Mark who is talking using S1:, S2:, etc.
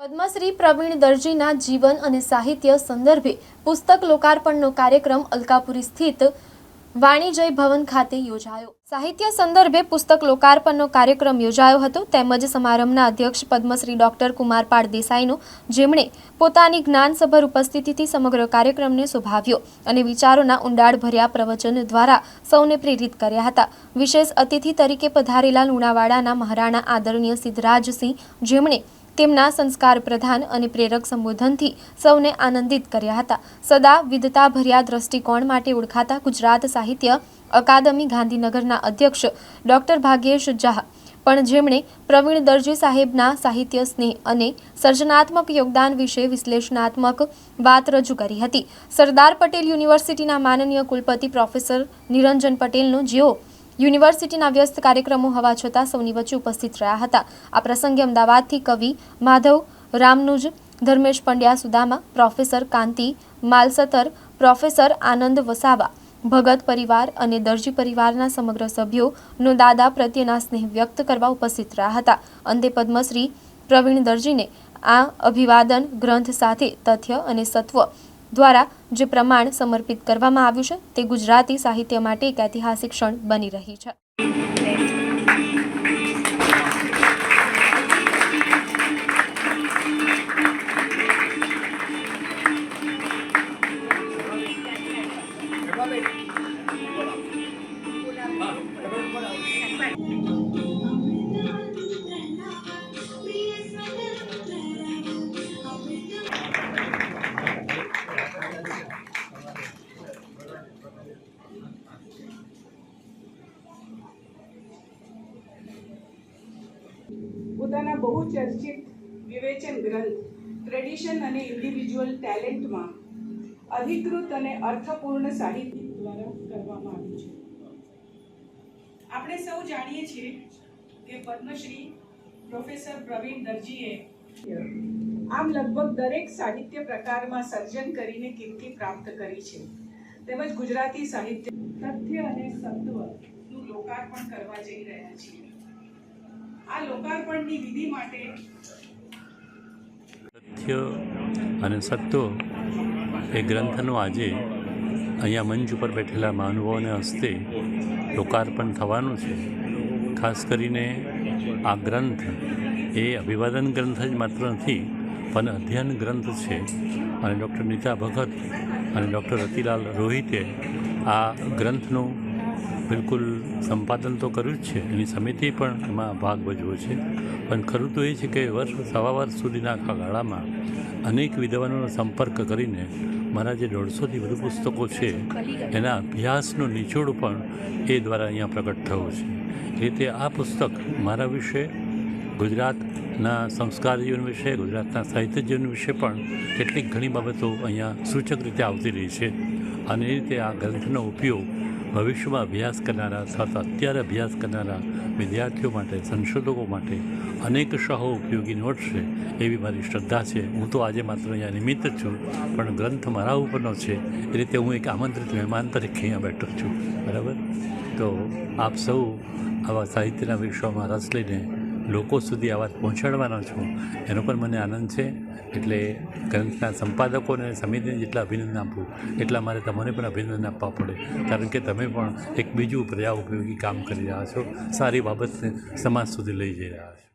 S1: પદ્મશ્રી પ્રવીણ દરજીના જીવન અને સાહિત્ય સંદર્ભે પુસ્તક લોકાર્પણનો કાર્યક્રમ અલકાપુરી સ્થિત વાણિજય ભવન ખાતે યોજાયો. સાહિત્ય સંદર્ભે પુસ્તક લોકાર્પણનો કાર્યક્રમ યોજાયો હતો. તેમજ સમારંભના અધ્યક્ષ પદ્મશ્રી ડોક્ટર કુમારપાળ દેસાઈનો, જેમણે પોતાની જ્ઞાનસભર ઉપસ્થિતિથી સમગ્ર કાર્યક્રમને શોભાવ્યો અને વિચારોના ઊંડાણભર્યા પ્રવચન દ્વારા સૌને પ્રેરિત કર્યા હતા. વિશેષ અતિથિ તરીકે પધારેલા લુણાવાડાના મહારાણા આદરણીય સિદ્ધરાજસિંહ, જેમણે તેમના સંસ્કાર પ્રધાન અને પ્રેરક સંબોધનથી સૌને આનંદિત કર્યા હતા. સદા વિધતાભર્યા દ્રષ્ટિકોણ માટે ઓળખાતા ગુજરાત સાહિત્ય અકાદમી ગાંધીનગરના અધ્યક્ષ ડોક્ટર ભાગ્યેશ જાહ પણ જેમણે પ્રવીણ દરજી સાહેબના સાહિત્ય સ્નેહ અને સર્જનાત્મક યોગદાન વિશે વિશ્લેષણાત્મક વાત રજૂ કરી હતી. સરદાર પટેલ યુનિવર્સિટીના માનનીય કુલપતિ પ્રોફેસર નિરંજન પટેલનો જેઓ યુનિવર્સિટીના વ્યસ્ત કાર્યક્રમો હોવા છતાં સૌની વચ્ચે ઉપસ્થિત રહ્યા હતા. આ પ્રસંગે અમદાવાદથી કવિ માધવ, રામનુજ, ધર્મેશ પંડ્યા સુદામા, પ્રોફેસર કાંતિ માલસતર, પ્રોફેસર આનંદ વસાવા, ભગત પરિવાર અને દરજી પરિવારના સમગ્ર સભ્યોનો દાદા પ્રત્યેના સ્નેહ વ્યક્ત કરવા ઉપસ્થિત રહ્યા હતા. અંતે પદ્મશ્રી પ્રવીણ દરજીને આ અભિવાદન ગ્રંથ સાથે, તથ્ય અને સત્વ દ્વારા જે પ્રમાણ સમર્પિત કરવામાં આવ્યું છે, તે ગુજરાતી સાહિત્ય માટે એક ઐતિહાસિક ક્ષણ બની રહી છે.
S2: પોતાના બહુ ચર્ચિત વિવેચન ગ્રંથ ટ્રેડિશન અને ઇન્ડિવિજ્યુઅલ ટેલેન્ટમાં અધિકૃત અને અર્થપૂર્ણ સાહિત્ય દ્વારા કરવામાં આવ્યું છે. આપણે સૌ જાણીએ છીએ કે પદ્મશ્રી પ્રોફેસર પ્રવીણ દરજીએ આમ લગભગ દરેક સાહિત્ય પ્રકારમાં સર્જન કરીને કીર્તિ પ્રાપ્ત કરી છે. તેમજ ગુજરાતી સાહિત્ય, તથ્ય અને સત્વનું લોકાર્પણ કરવા જઈ રહ્યા છીએ. આ લોકાર્પણની વિધિ માટે
S3: સત્ય અને સત્વ એ ગ્રંથનો આજે અહીંયા મંચ ઉપર બેઠેલા મહાનુભાવોને હસ્તે લોકાર્પણ થવાનું છે. ખાસ કરીને આ ગ્રંથ એ અભિવાદન ગ્રંથ જ માત્ર નથી, પણ અધ્યયન ગ્રંથ છે. અને ડૉક્ટર નીતા ભગત અને ડૉક્ટર રતિલાલ રોહિતે આ ગ્રંથનું બિલકુલ સંપાદન તો કર્યું જ છે. એની સમિતિ પણ એમાં ભાગ ભજવો છે. પણ ખરું તો એ છે કે વર્ષ સવા વર્ષ સુધીના આખા ગાળામાં અનેક વિદ્વાનોનો સંપર્ક કરીને મારા જે દોઢસોથી વધુ પુસ્તકો છે, એના અભ્યાસનો નિચોડ પણ એ દ્વારા અહીંયા પ્રગટ થયો છે. એ રીતે આ પુસ્તક મારા વિશે, ગુજરાતના સંસ્કાર જીવન વિશે, ગુજરાતના સાહિત્ય જીવન વિશે પણ કેટલીક ઘણી બાબતો અહીંયા સૂચક રીતે આવતી રહી છે. અને એ રીતે આ ગ્રંથનો ઉપયોગ ભવિષ્યમાં અભ્યાસ કરનારા અથવા તો અત્યારે અભ્યાસ કરનારા વિદ્યાર્થીઓ માટે, સંશોધકો માટે અનેક શહો ઉપયોગી નીવડશે એવી મારી શ્રદ્ધા છે. હું તો આજે માત્ર અહીંયા નિમિત્ત છું, પણ ગ્રંથ મારા ઉપરનો છે. એ રીતે હું એક આમંત્રિત મહેમાન તરીકે અહીંયા બેઠો છું. બરાબર? તો આપ સૌ આવા સાહિત્યના વિશ્વમાં રસ લઈને લોકો સુધી આ વાત પહોંચાડવાનો છું. એનો પણ મને આનંદ છે. એટલે ગ્રંથના સંપાદકોને, સમિતિને જેટલા અભિનંદન આપું, એટલા મારે તમને પણ અભિનંદન આપવા પડે. કારણ કે તમે પણ એક બીજું પ્રજા ઉપયોગી કામ કરી રહ્યા છો. સારી બાબતને સમાજ સુધી લઈ જઈ રહ્યા છો.